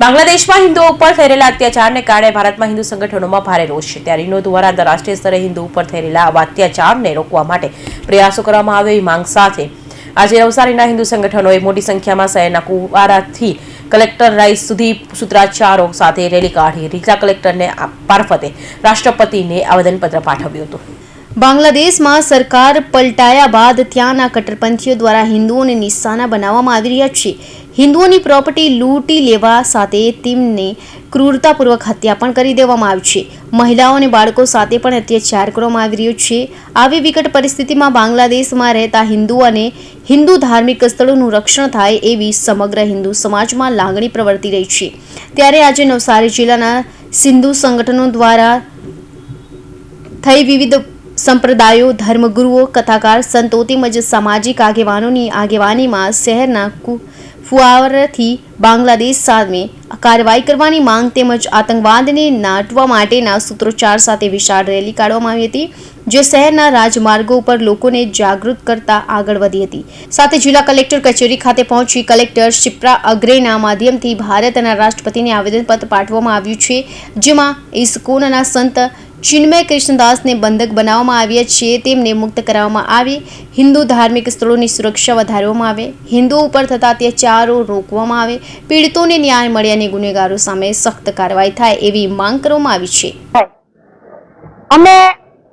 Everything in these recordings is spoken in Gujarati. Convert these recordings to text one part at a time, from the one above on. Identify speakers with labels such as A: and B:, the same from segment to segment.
A: બાંગ્લાદેશમાં હિન્દુઓ ઉપર રહેલા અત્યાચારને કારણે ભારતમાં હિન્દુ સંગઠનોમાં ભારે રોષ છે. ત્યારે હિન્દુઓ દ્વારા આંતરરાષ્ટ્રીય સ્તરે હિન્દુ ઉપર રહેલા આવા અત્યાચારને રોકવા માટે પ્રયાસો કરવામાં આવે એવી માંગ સાથે આજે નવસારીના હિન્દુ સંગઠનોએ મોટી સંખ્યામાં શહેરના કુવારાથી કલેક્ટર રાઈસ સુધી સૂત્રાચારો સાથે રેલી કાઢી. રીટા કલેક્ટરને મારફતે રાષ્ટ્રપતિને આવેદનપત્ર પાઠવ્યું હતું.
B: બાંગ્લાદેશમાં સરકાર પલટાયા બાદ ત્યાંના કટ્ટરપંથીઓ દ્વારા હિન્દુઓને નિશાના બનાવવામાં આવી રહ્યા છે. હિન્દુઓની પ્રોપર્ટી લૂંટી લેવા સાથે તેમને ક્રૂરતાપૂર્વક હત્યા પણ કરી દેવામાં આવી છે. મહિલાઓ અને બાળકો સાથે પણ અત્યાચાર કરવામાં આવી રહ્યો છે. આવી વિકટ પરિસ્થિતિમાં બાંગ્લાદેશમાં રહેતા હિન્દુ અને હિન્દુ ધાર્મિક સ્થળોનું રક્ષણ થાય એવી સમગ્ર હિન્દુ સમાજમાં લાગણી પ્રવર્તી રહી છે. ત્યારે આજે નવસારી જિલ્લાના સિંધુ સંગઠનો દ્વારા થઈ વિવિધ સંપ્રદાયો, ધર્મગુરુઓ, કથાકાર, સંતો તેમજ સામાજિક આગેવાનોની આગેવાનીમાં શહેરના ફુવારથી બાંગ્લાદેશ સામે કાર્યવાહી કરવાની માંગ તેમજ આતંકવાદને નાટવા માટેના સૂત્રોચ્ચાર સાથે વિશાળ રેલી કાઢવામાં આવી હતી, જે શહેરના રાજમાર્ગો ઉપર લોકોને જાગૃત કરતા આગળ વધી હતી. સાથે જિલ્લા કલેક્ટર કચેરી ખાતે પહોંચી કલેક્ટર શિપ્રા અગ્રેના માધ્યમથી ભારતના રાષ્ટ્રપતિને આવેદનપત્ર પાઠવવામાં આવ્યું છે, જેમાં ઇસ્કોનના સંત ચિન્મય કૃષ્ણદાસને બંધક બનાવવામાં આવ્યા છે. તેમને મુક્ત કરવામાં આવે. હિન્દુ ધાર્મિક સ્થળોની સુરક્ષા વધારવામાં આવે. હિન્દુઓ ઉપર થતા અત્યાચારો રોકવામાં આવે. પીડિતોને ન્યાય મળે અને ગુનેગારો સામે સખ્ત કાર્યવાહી થાય એવી માંગ કરવામાં આવી છે.
C: અમે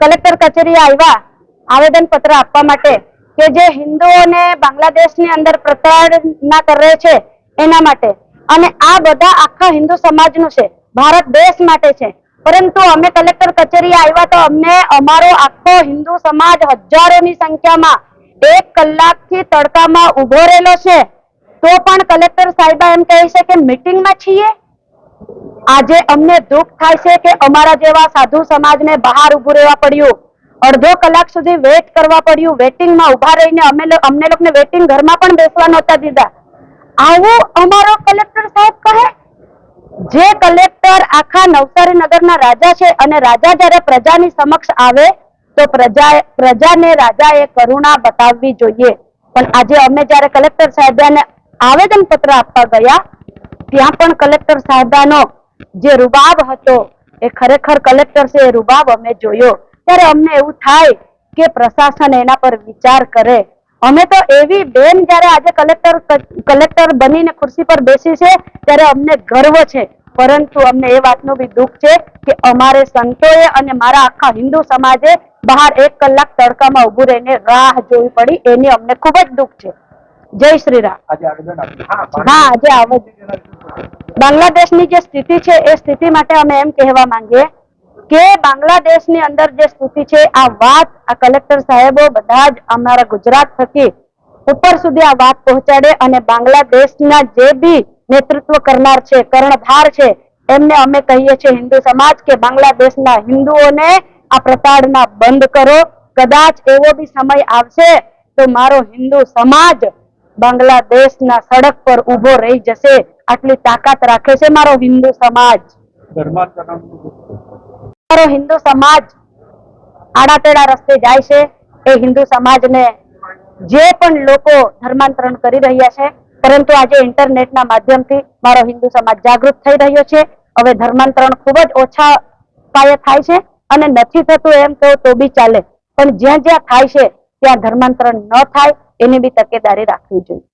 C: કલેક્ટર કચેરી આવ્યા આવેદન પત્ર આપવા માટે કે જે હિન્દુઓને બાંગ્લાદેશની અંદર પ્રતાડના કરે છે એના માટે. અને આ બધા આખા હિન્દુ સમાજનું છે. ભારત દેશ માટે છે. પરંતુ અમે કલેક્ટર કચેરી આવ્યા તો અમને અમારો આખો હિન્દુ સમાજ હજારોની સંખ્યામાં એક કલાકથી તડકામાં ઊભો રહેલો છે. તો પણ કલેક્ટર સાહેબા એમ કહે છે કે મિટિંગમાં છીએ? આજે અમને દુઃખ થાય છે કે અમારા જેવા સાધુ સમાજને બહાર ઉભું રહેવા પડ્યું. અડધો કલાક સુધી વેટ કરવા પડ્યું. વેટિંગમાં ઊભા રહીને અમે અમને લોકોને વેટિંગ ઘરમાં પણ બેસવા નહોતા દીધા. આવું અમારો કલેક્ટર સાહેબ કહે? જે કલેક્ટર આખા નવસારી નગરના રાજા છે અને રાજા જ્યારે પ્રજાની સમક્ષ આવે, તો પ્રજા પ્રજાને રાજાએ કરુણા બતાવવી જોઈએ. પણ આજે અમે જ્યારે કલેક્ટર સાહેબાને આવેદન પત્ર આપવા ગયા, ત્યાં પણ કલેક્ટર સાહેબાનો જે રૂબાબ હતો, એ ખરેખર કલેક્ટર છે, એ રૂબાબ અમે જોયો. ત્યારે અમને એવું થાય કે પ્રશાસન એના પર વિચાર કરે. અમે તો એવી બેન જ્યારે આજે કલેક્ટર કલેક્ટર બનીને ખુરશી પર બેસી છે, ત્યારે અમને ગર્વ છે. પરંતુ અમને એ વાતનું બી દુઃખ છે કે અમારે સંતોએ અને મારા આખા હિન્દુ સમાજે બહાર એક કલાક તડકામાં ઊભું રહીને રાહ જોવી પડી. એની અમને ખૂબ જ દુઃખ છે. જય શ્રી રામ
D: આવેદન
C: હા આજે આવે બાંગ્લાદેશની જે સ્થિતિ છે એ સ્થિતિ માટે અમે એમ કહેવા માંગીએ કે બાંગ્લાદેશની અંદર જે સ્થિતિ છે આ વાત આ કલેક્ટર સાહેબો બધા જ અમારા ગુજરાત થકી ઉપર સુધી આ વાત પહોંચાડે અને બાંગ્લાદેશના જે બી નેતૃત્વ કરનાર છે, કર્ણધાર છે. એમને અમે કહીએ છીએ હિન્દુ સમાજ કે બાંગ્લાદેશના હિન્દુઓને આ પ્રતાડના બંધ કરો. કદાચ એવો બી સમય આવશે તો મારો હિન્દુ સમાજ બાંગ્લાદેશના સડક પર ઊભો રહી જશે. આટલી તાકાત રાખે છે મારો હિન્દુ સમાજ. મારો હિન્દુ સમાજ આડાતેડા રસ્તે જાય છે. એ હિન્દુ સમાજને જે પણ લોકો ધર્માંતરણ કરી રહ્યા છે પરંતુ આજે ઇન્ટરનેટના માધ્યમથી મારો હિન્દુ સમાજ જાગૃત થઈ રહ્યો છે. હવે ધર્માંતરણ ખૂબ જ ઓછા પાયે થાય છે અને નથી થતું એમ તો તો બી ચાલે. પણ જ્યાં જ્યાં થાય છે, ત્યાં ધર્માંતરણ ન થાય, એની બી તકેદારી રાખવી જોઈએ.